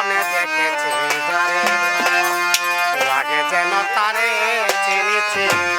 স্বপনে দেখেছি লাগে যেন তারে চিনিছি।